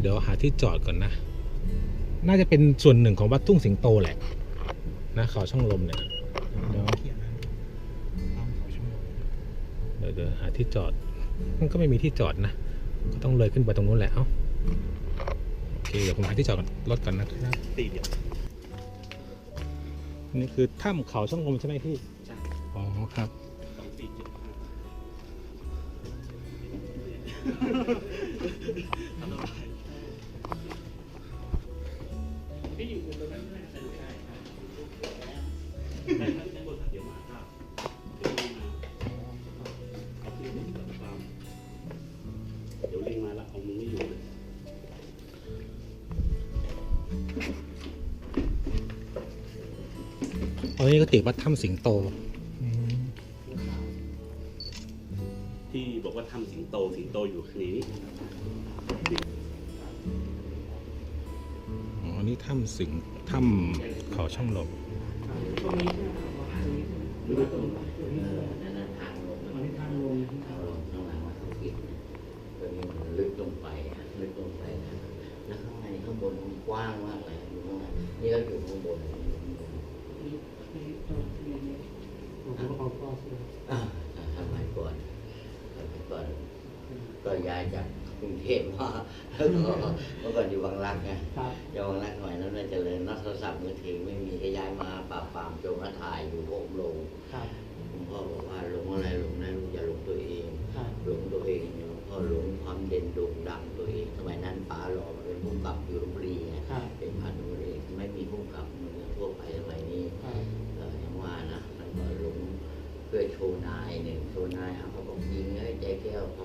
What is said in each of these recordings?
เดี๋ยวหาที่จอดก่อนนะ น่าจะเป็นส่วนหนึ่งของวัดทุ่งสิงโตแหละ นะเขาช่องลมเนี่ยเดี๋ยวเดี๋ยวเดี๋ยวหาที่จอด มันก็ไม่มีที่จอดนะ ก็ต้องเลยขึ้นไปตรงนู้นแหละ เอ้า โอเค เดี๋ยวผมหาที่จอดก่อนรถก่อนนะครับตีเดียวนี่คือถ้ำเขาช่องลมใช่ไหมพี่ใช่อ๋อครับอ ห้าพี่อยู่ตรงนั้นไม่ได้ใช่ครับแต่ถ้าในบนเดี๋ยวมาครับเดี๋ยวมาเอาคืนกับฟามเดี๋ยวลิงมาล้วเอามึงไม่อยู่เลยอันนี้ก็ติวัดถ้ำสิงโต ที่บอกว่าทำสิงโตสิงโตอยู่ข้างนี้ นี่ถ้ำสิงถ้ำเขาช่องลมนั่นน่ะทางลงมันทางลงทางลงข้างหลังมันเขาปิดนะตัวนี้มันลึกลงไปอะลึกลงไปนะแล้วข้างในข้างบนมันกว้างมากเลยอยู่ข้างในนี่เราอยู่ข้างบนอยู่ข้างบนอ่าสมัยก่อนสมัยก่อนก็ย้ายจากก รุงเทพมาแล้วก็เมื่อก่อนอยู่บางรักไงอยู่บางรักสมัยนั้นมันเจริญนักโทรศัพท์มือถือไม่มีก็ย้ายมาปราบปรามโจรมาถ่ายอยู่พวกลงหลวงพ่อบอกว่าหลงอะไรหลงนะลูกอย่าหลงตัวเองหลงตัวเองเนี่ยหลวงพ่อหลงความเด่นโด่งดังตัวเองสมัยนั้นป๋าหล่อมาเป็นผู้กำกับอยู่ลพบุรีไงเป็นพันธุ์บุรีไม่มีผู้กำกับเหมือนทั่วไปสมัยนี้เออยังว่านะมันก็หลงเพื่อโชว์นายหนึ่งโชว์นายเอาเขาบอกยิงให้ใจแก้วเขา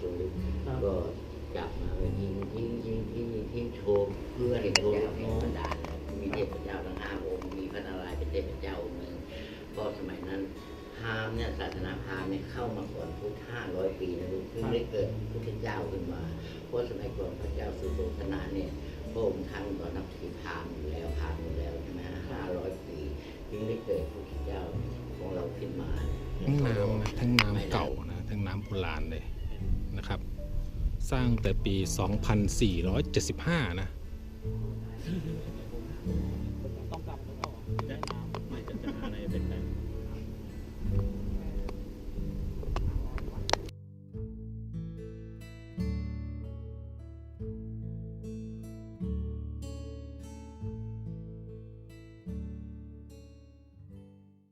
สูงก็จับมาก็ยิงยิงยิงยิงยิงโชว์เพื่อนโชว์เทพดามีเทพเจ้าทั้งห้าองค์มีพระนารายณ์เป็นเทพเจ้าองค์หนึ่งก็สมัยนั้นพราหมณ์เนี่ยศาสนาพราหมณ์เนี่ยเข้ามาก่อนพุทธห้าร้อยปีนะลูกเพิ่งได้เกิดพุทธเจ้าขึ้นมา เพราะสมัยก่อนพระเจ้าสุโธทนะเนี่ยพระองค์ท่านก็นับถือพราหมณ์อยู่แล้วพราหมณ์อยู่แล้วใช่ไหมห้าร้อยปีเพิ่งได้เกิดพุทธเจ้าของเราขึ้นมา ทั้งน้ำนะทั้งน้ำเก่านะทั้งน้ำโบราณเลย นะครับ สร้างแต่ปี 2475 นะ